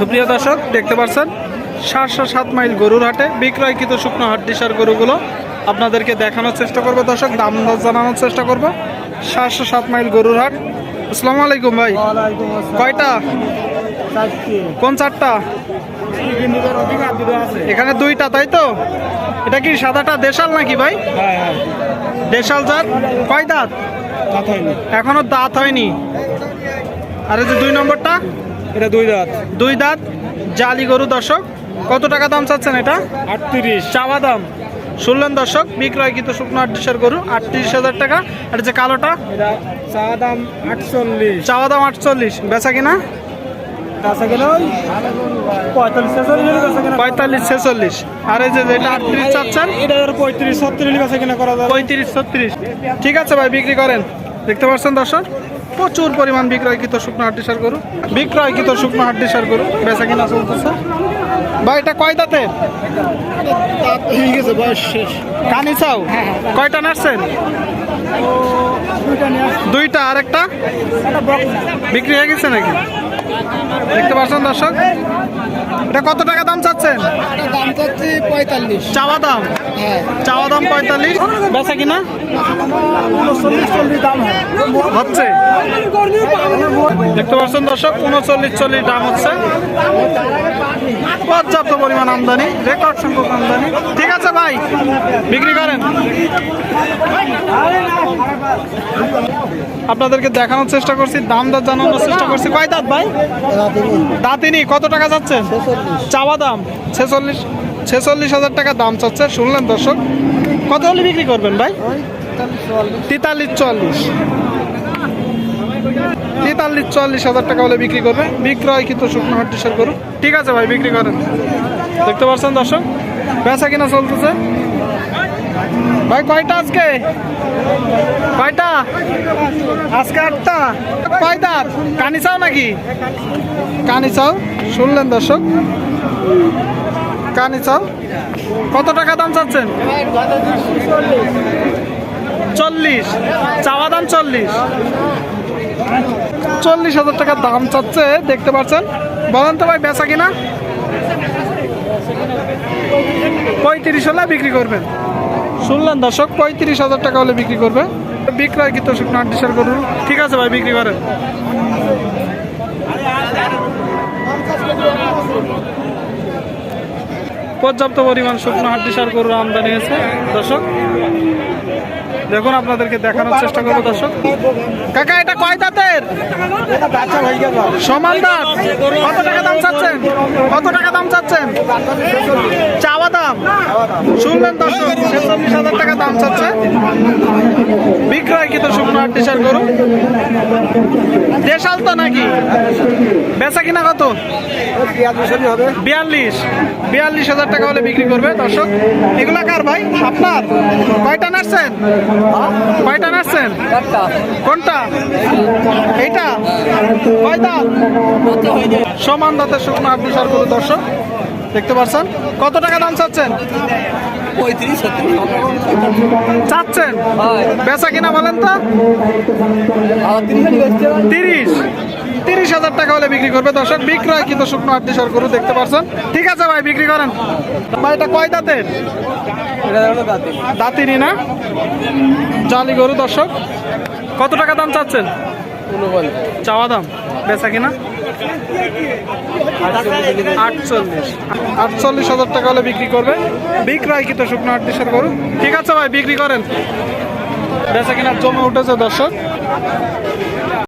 সুপ্রিয় দর্শক দেখতে পাচ্ছেন সাতশো সাত মাইল গরুর হাটে বিক্রয়কৃত শুকনো হাড্ডিসার গরুগুলো আপনাদেরকে দেখানোর চেষ্টা করব। দর্শক দাম দর জানানোর চেষ্টা করব। সাতশো সাত মাইল গরুর হাট। আসসালামু আলাইকুম ভাই। কয়টা? কোন চারটা? এখানে দুইটা তাই তো? এটা কি সাদাটা দেশাল নাকি ভাই? দেশাল জাত? কয় দাঁত? এখনও দাঁত হয়নি। আর যে দুই নম্বরটা? এটা দুই দাঁত। দুই দাঁত জালি গরু দর্শক। কত টাকা দাম চাচ্ছেন এটা? আটত্রিশ। চাওয়া দাম। শুনলেন দর্শক বিক্রয়কৃত শুকনো আটত্রিশের গরু আটত্রিশ হাজার টাকা। আর যে কালোটা? এটা চা দাম আটচল্লিশ। চাওয়া দাম আটচল্লিশ। বেচা কিনা? পঁয়তাল্লিশ ছেচল্লিশ আর এই যে আটত্রিশ চাচ্ছেন? পঁয়ত্রিশ ছত্রিশ বেচা কেনা করা পঁয়ত্রিশ ছত্রিশ। ঠিক আছে ভাই বিক্রি করেন। দেখতে পাচ্ছেন দর্শক? প্রচুর পরিমাণ বিক্রয়কৃত শুকনো হাড্ডিসার গরু। বিক্রয়কৃত শুকনো হাড্ডিসার গরু বেচা কিনা চলতেছে। ভাই এটা কয় দাঁতে ঠিক আছে বয়স শেষ। কানি চাও? কয়টা নাচছেন দুইটা আর একটা? বিক্রি হয়ে গেছে নাকি? দেখতে পাচ্ছেন দর্শক? এটা কত টাকা দাম চাচ্ছেন? দাম চাচ্ছি পঁয়তাল্লিশ। চাওয়া দাম? হ্যাঁ চাওয়া দাম পঁয়তাল্লিশ বেচা কিনা? উনচল্লিশ চল্লিশ দাম হচ্ছে? দেখতে পাচ্ছেন দর্শক উনচল্লিশ চল্লিশ দাম হচ্ছে। পর্যাপ্ত পরিমাণ আমদানি রেকর্ড সংখ্যক আমদানি। ঠিক আছে ভাই বিক্রি করেন। আপনাদেরকে দেখানোর চেষ্টা করছি দাম দর জানানোর চেষ্টা করছি। কয় দাঁত ভাই? দাঁতিনি। কত টাকা যাচ্ছেন চাওয়া দাম ছেচল্লিশ। ছেচল্লিশ হাজার টাকা দাম চাচ্ছে। শুনলেন দর্শক, কত হলে বিক্রি করবেন ভাই? তেতাল্লিশ চল্লিশ তেতাল্লিশ চল্লিশ হাজার টাকা হলে বিক্রি করবে বিক্রয় কিন্তু শুকনো হাট্টিসের গরু। ঠিক আছে ভাই, বিক্রি করেন। দেখতে পাচ্ছেন দর্শক, বেচা কিনা চলতেছে। ভাই, কয়টা আজকে? কয়টা? আজকে আটটা। কয় দাঁত কানি চাও নাকি? কানি চাও। শুনলেন দর্শক। কানি চাল কত টাকা দাম চাচ্ছেন? চল্লিশ। চাওয়া দাম চল্লিশ। চল্লিশ হাজার টাকার দাম চাচ্ছে, দেখতে পাচ্ছেন। বলেন তো ভাই, বেচা কিনা? পঁয়ত্রিশ হলে বিক্রি করবেন। শুনলেন দর্শক, পঁয়ত্রিশ হাজার টাকা হলে বিক্রি করবে বিক্রয় কিন্তু শুকনো আন্টিসার করুন। ঠিক আছে ভাই, বিক্রি করেন। পর্যাপ্ত পরিমাণ শুকনো হাড্ডি সার গরুর আমদানি হয়েছে। দর্শক, দেখুন আপনাদেরকে দেখানোর চেষ্টা করব, দর্শক। কাকা, এটা কয় দাঁতের? সমান দাঁত। কত টাকা দাম চাচ্ছেন? কত টাকা দাম চাচ্ছেন? চাওয়া দাম। শুনলেন দর্শক, ছেচল্লিশ হাজার টাকা দাম চাচ্ছে। বিক্রয় কিন্তু শুকনো হাড্ডি সার গরু। দেশাল তো নাকি? বেচা কিনা কত? হবে বিয়াল্লিশ। বিয়াল্লিশ হাজার টাকা হলে বিক্রি করবে দর্শক। এগুলা কার ভাই? আপনার কয়টা নাচছেন কয়টা নাচছেন কোনটা? এইটা? কয় দাঁত সমান দাঁতের শুকনো আপনি সরকার দর্শক। দেখতে পাচ্ছেন? কত টাকা দাম চাচ্ছেন? চাচ্ছেন? বেচা কিনা বলেন তো। তিরিশ। হাজার টাকা হলে বিক্রি করবে। দর্শক বিক্রয় কিন্তু শুকনো আটটি সর গরু দেখতে পাচ্ছেন ঠিক আছে ভাই বিক্রি করেন। ভাই এটা কয় দাঁতের? দাঁতিনি না? জালি গরু দর্শক। কত টাকা দাম চাচ্ছেন? চাওয়া দাম। বেচা কিনা? আটচল্লিশ। আটচল্লিশ হাজার টাকা হলে বিক্রি করবে। বিক্রয় কিন্তু শুকনো আটটি সর গরু। ঠিক আছে ভাই বিক্রি করেন। বেচা কিনার জমে উঠেছে দর্শক।